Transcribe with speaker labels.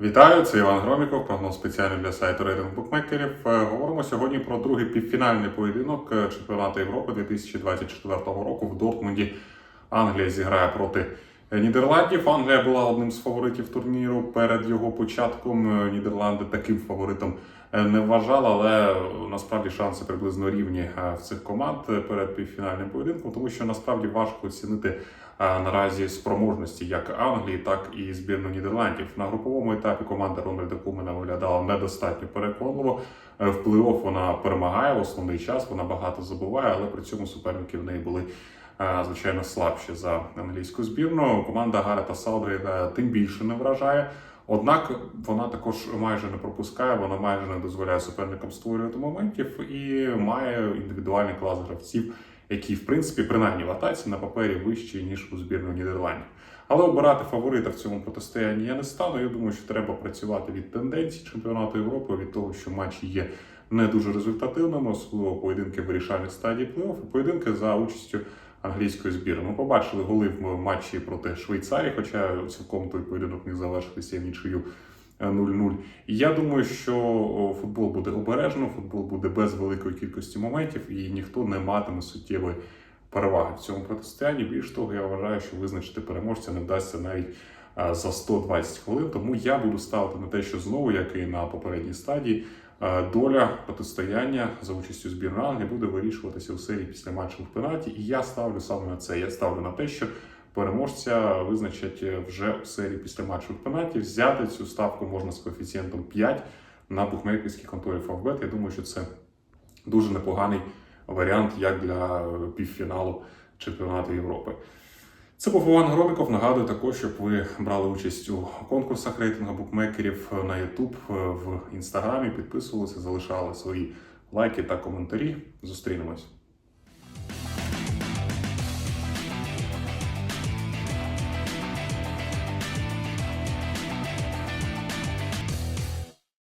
Speaker 1: Вітаю, це Іван Громіков, прогноз спеціальний для сайту рейтинг букмекерів. Е, Говоримо сьогодні про другий півфінальний поєдинок е, чемпіонату Європи 2024 року в Дортмунді. Англія зіграє проти Нідерландів. Англія була одним з фаворитів турніру перед його початком. Е, Нідерланди таким фаворитом е, не вважали, але е, насправді шанси приблизно рівні в цих команд перед півфінальним поєдинком, тому що насправді важко оцінити наразі спроможності як Англії, так і збірну Нідерландів. На груповому етапі команда Рональда Кумена виглядала недостатньо переконливо. В плей-офф вона перемагає в основний час, вона багато забуває, але при цьому суперники в неї були звичайно слабші за англійську збірну. Команда Гарета Салдріда тим більше не вражає. Однак вона також майже не пропускає, вона майже не дозволяє суперникам створювати моментів і має індивідуальний клас гравців, які, в принципі, принаймні в атаці на папері вищі, ніж у збірної Нідерландів. Але обирати фаворита в цьому протистоянні я не стану. Я думаю, що треба працювати від тенденцій чемпіонату Європи, від того, що матчі є не дуже результативними, особливо поєдинки вирішальних стадій плей-офф, і поєдинки за участю англійської збірної. Ми побачили голи в матчі проти Швейцарії, хоча цілком той поєдинок міг завершитися в нічию е, 0-0. І я думаю, що футбол буде обережно, футбол буде без великої кількості моментів, і ніхто не матиме суттєвої переваги в цьому протистоянні. Більш того, я вважаю, що визначити переможця не вдасться навіть е, за 120 хвилин. Тому я буду ставити на те, що знову, як і на попередній стадії, е, доля протистояння за участю збірної Англії буде вирішуватися у серії після матчевих пенальті. І я ставлю саме на це. Я ставлю на те, що переможця визначать е, вже у серії після матчевих пенальтів. Взяти цю ставку можна з коефіцієнтом 5 на букмекерській конторі Favbet. Я думаю, що це дуже непоганий варіант як для е, півфіналу чемпіонату Європи. Це був Іван Громіков. Нагадую також, щоб ви брали участь у конкурсах рейтингу букмекерів на YouTube, в інстаграмі, підписувалися, залишали свої лайки та коментарі. Зустрінемось.